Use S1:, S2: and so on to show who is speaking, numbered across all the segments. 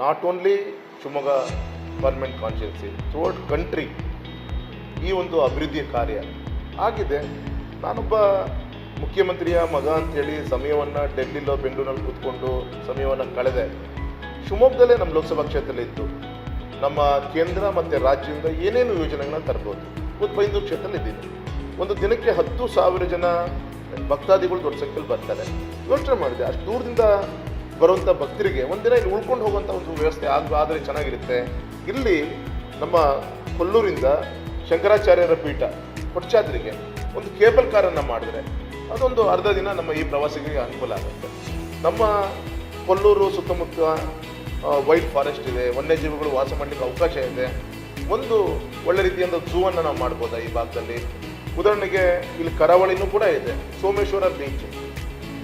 S1: Not only Shivamogga government constituency throughout country ಈ ಒಂದು ಅಭಿವೃದ್ಧಿಯ ಕಾರ್ಯ ಆಗಿದೆ. ನಾನೊಬ್ಬ ಮುಖ್ಯಮಂತ್ರಿಯ ಮಗ ಅಂತೇಳಿ ಸಮಯವನ್ನು ಡೆಲ್ಲಿಲೋ ಬೆಂಗಳೂರಲ್ಲಿ ಕೂತ್ಕೊಂಡು ಸಮಯವನ್ನು ಕಳೆದೆ. ಶಿವಮೊಗ್ಗದಲ್ಲೇ ನಮ್ಮ ಲೋಕಸಭಾ ಕ್ಷೇತ್ರದಲ್ಲಿ ಇತ್ತು ನಮ್ಮ ಕೇಂದ್ರ ಮತ್ತು ರಾಜ್ಯದಿಂದ ಏನೇನು ಯೋಜನೆಗಳನ್ನ ತರ್ಬೋದು. ಇವತ್ತು ಬೈಂದೂರು ಕ್ಷೇತ್ರದಲ್ಲಿ ಇದ್ದೀನಿ. ಒಂದು ದಿನಕ್ಕೆ ಹತ್ತು ಸಾವಿರ ಜನ ಭಕ್ತಾದಿಗಳು ದೊಡ್ಡ ಸಂಖ್ಯೆಯಲ್ಲಿ ಬರ್ತಾರೆ. ಯೋಚನೆ ಮಾಡಿದೆ, ಅಷ್ಟು ದೂರದಿಂದ ಬರುವಂಥ ಭಕ್ತರಿಗೆ ಒಂದಿನ ಇಲ್ಲಿ ಉಳ್ಕೊಂಡು ಹೋಗುವಂಥ ಒಂದು ವ್ಯವಸ್ಥೆ ಆಗ ಆದರೆ ಚೆನ್ನಾಗಿರುತ್ತೆ. ಇಲ್ಲಿ ನಮ್ಮ ಕೊಲ್ಲೂರಿಂದ ಶಂಕರಾಚಾರ್ಯರ ಪೀಠ ಕೊಟ್ಚಾದ್ರಿಗೆ ಒಂದು ಕೇಬಲ್ ಕಾರನ್ನು ಮಾಡಿದ್ರೆ ಅದೊಂದು ಅರ್ಧ ದಿನ ನಮ್ಮ ಈ ಪ್ರವಾಸಿಗರಿಗೆ ಅನುಕೂಲ ಆಗುತ್ತೆ. ನಮ್ಮ ಕೊಲ್ಲೂರು ಸುತ್ತಮುತ್ತ ವೈಲ್ಡ್ ಫಾರೆಸ್ಟ್ ಇದೆ, ವನ್ಯಜೀವಿಗಳು ವಾಸ ಮಾಡಲಿಕ್ಕೆ ಅವಕಾಶ ಇದೆ. ಒಂದು ಒಳ್ಳೆ ರೀತಿಯಿಂದ ಝೂವನ್ನು ನಾವು ಮಾಡ್ಬೋದಾ ಈ ಭಾಗದಲ್ಲಿ? ಉದಾಹರಣೆಗೆ ಇಲ್ಲಿ ಕರಾವಳಿನೂ ಕೂಡ ಇದೆ, ಸೋಮೇಶ್ವರ ಬೀಚ್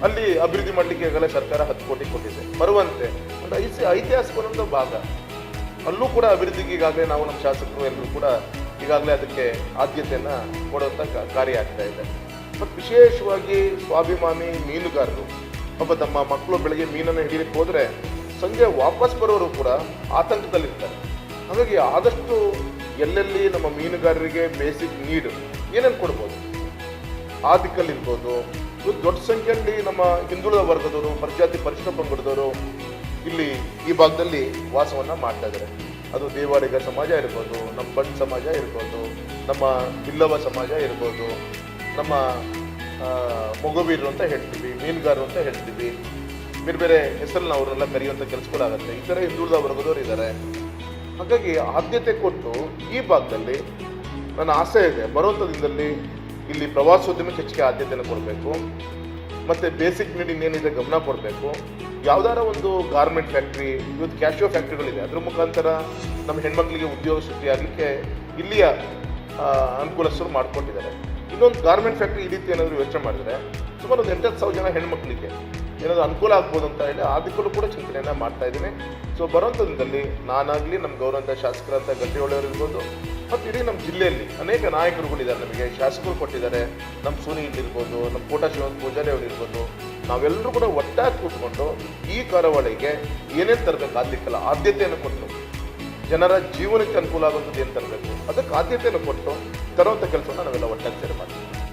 S1: ಅಲ್ಲಿ ಅಭಿವೃದ್ಧಿ ಮಾಡಲಿಕ್ಕೆ ಈಗಲೇ ಸರ್ಕಾರ ಹತ್ತು ಕೋಟಿ ಕೊಟ್ಟಿದೆ. ಬರುವಂತೆ ಒಂದು ಐತಿ ಐತಿಹಾಸಿಕ ಭಾಗ. ಅಲ್ಲೂ ಕೂಡ ಅಭಿವೃದ್ಧಿಗೆ ಈಗಾಗಲೇ ನಾವು ನಮ್ಮ ಶಾಸಕರು ಎಲ್ಲರೂ ಕೂಡ ಈಗಾಗಲೇ ಅದಕ್ಕೆ ಆದ್ಯತೆಯನ್ನು ಕೊಡುವಂಥ ಕಾರ್ಯ ಆಗ್ತಾ ಇದೆ. ಮತ್ತು ವಿಶೇಷವಾಗಿ ಸ್ವಾಭಿಮಾನಿ ಮೀನುಗಾರರು, ಒಬ್ಬ ತಮ್ಮ ಮಕ್ಕಳು ಬೆಳಗ್ಗೆ ಮೀನನ್ನು ಹಿಡಿಯಲಿಕ್ಕೆ ಹೋದರೆ ಸಂಜೆ ವಾಪಸ್ ಬರೋರು ಕೂಡ ಆತಂಕದಲ್ಲಿರ್ತಾರೆ. ಹಾಗಾಗಿ ಆದಷ್ಟು ಎಲ್ಲೆಲ್ಲಿ ನಮ್ಮ ಮೀನುಗಾರರಿಗೆ ಬೇಸಿಕ್ ನೀಡು ಏನೇನು ಕೊಡ್ಬೋದು? ಆದಿಕ್ಕಲ್ಲಿರ್ಬೋದು ದೊಡ್ಡ ಸಂಖ್ಯೆಯಲ್ಲಿ ನಮ್ಮ ಹಿಂದುಳಿದ ವರ್ಗದವರು ಪ್ರಜಾತಿ ಪರಿಶ್ರಮ ಪಂಗಡದವರು ಇಲ್ಲಿ ಈ ಭಾಗದಲ್ಲಿ ವಾಸವನ್ನ ಮಾಡ್ತಾ ಇದ್ದಾರೆ. ಅದು ದೇವಾಡಿಗ ಸಮಾಜ ಇರ್ಬೋದು, ನಮ್ಮ ಬಂಡ್ ಸಮಾಜ ಇರ್ಬೋದು, ನಮ್ಮ ಬಿಲ್ಲವ ಸಮಾಜ ಇರ್ಬೋದು, ನಮ್ಮ ಮಗುವೀರು ಅಂತ ಹೇಳ್ತೀವಿ, ಮೀನುಗಾರರು ಅಂತ ಹೇಳ್ತೀವಿ. ಬೇರೆ ಬೇರೆ ಹೆಸರನ್ನ ಅವರೆಲ್ಲ ಕರೆಯುವಂಥ ಕೆಲಸಗಳಾಗತ್ತೆ ಈ ಥರ ಹಿಂದುಳಿದ ವರ್ಗದವರು ಇದ್ದಾರೆ. ಹಾಗಾಗಿ ಆದ್ಯತೆ ಕೊಟ್ಟು ಈ ಭಾಗದಲ್ಲಿ ನನ್ನ ಆಸೆ ಇದೆ. ಬರುವಂಥ ದಿನದಲ್ಲಿ ಇಲ್ಲಿ ಪ್ರವಾಸೋದ್ಯಮಕ್ಕೆ ಹೆಚ್ಚಿಗೆ ಆದ್ಯತೆಯನ್ನು ಕೊಡಬೇಕು. ಮತ್ತು ಬೇಸಿಕ್ ನೀಡ್ ಇನ್ನೇನಿದೆ ಗಮನ ಕೊಡಬೇಕು. ಯಾವ್ದಾರ ಒಂದು ಗಾರ್ಮೆಂಟ್ ಫ್ಯಾಕ್ಟ್ರಿ ಇವತ್ತು ಕ್ಯಾಶೋ ಫ್ಯಾಕ್ಟ್ರಿಗಳಿದೆ ಅದ್ರ ಮುಖಾಂತರ ನಮ್ಮ ಹೆಣ್ಮಕ್ಳಿಗೆ ಉದ್ಯೋಗ ಸೃಷ್ಟಿಯಾಗಲಿಕ್ಕೆ ಇಲ್ಲಿಯ ಅನುಕೂಲಸ್ಥರು ಮಾಡಿಕೊಟ್ಟಿದ್ದಾರೆ. ಇನ್ನೊಂದು ಗಾರ್ಮೆಂಟ್ ಫ್ಯಾಕ್ಟ್ರಿ ಈ ರೀತಿ ಏನಾದರೂ ಯೋಚನೆ ಮಾಡಿದರೆ ಸುಮಾರು ಒಂದು ಎಂಟತ್ತು ಸಾವಿರ ಜನ ಹೆಣ್ಮಕ್ಳಿಗೆ ಏನಾದರೂ ಅನುಕೂಲ ಆಗ್ಬೋದು ಅಂತ ಹೇಳಿ ಅದಕ್ಕೂ ಕೂಡ ಚಿಂತನೆಯನ್ನು ಮಾಡ್ತಾ ಇದ್ದೀನಿ. ಸೊ ಬರುವಂಥ ದಿನದಲ್ಲಿ ನಾನಾಗಲಿ ನಮ್ಮ ಗೌರವಂತ ಶಾಸಕರಂತ ಒಳ್ಳೆಯವರು ಇರ್ಬೋದು ಮತ್ತು ಇಡೀ ನಮ್ಮ ಜಿಲ್ಲೆಯಲ್ಲಿ ಅನೇಕ ನಾಯಕರುಗಳಿದ್ದಾರೆ. ನಮಗೆ ಶಾಸಕರು ಕೊಟ್ಟಿದ್ದಾರೆ. ನಮ್ಮ ಸುನೀಲ್ ಇರ್ಬೋದು ನಮ್ಮ ಕೋಟಾ ಶಿವನ್ ಪೂಜಾರಿ ಅವರು ಇರ್ಬೋದು. ನಾವೆಲ್ಲರೂ ಕೂಡ ಒಟ್ಟಾಗಿ ಕೂತ್ಕೊಂಡು ಈ ಕರಾವಳಿಗೆ ಏನೇನು ತರಬೇಕು ಆದ್ಯತೆಯನ್ನು ಕೊಟ್ಟು, ಜನರ ಜೀವನಕ್ಕೆ ಅನುಕೂಲ ಆಗುವಂಥದ್ದು ಏನು ತರಬೇಕು, ಅದಕ್ಕೆ ಆದ್ಯತೆಯನ್ನು ಕೊಟ್ಟು ತರುವಂಥ ಕೆಲಸವನ್ನು ನಾವೆಲ್ಲ ಒಟ್ಟಾಗಿ ಸೇರಿ ಮಾಡ್ತೀವಿ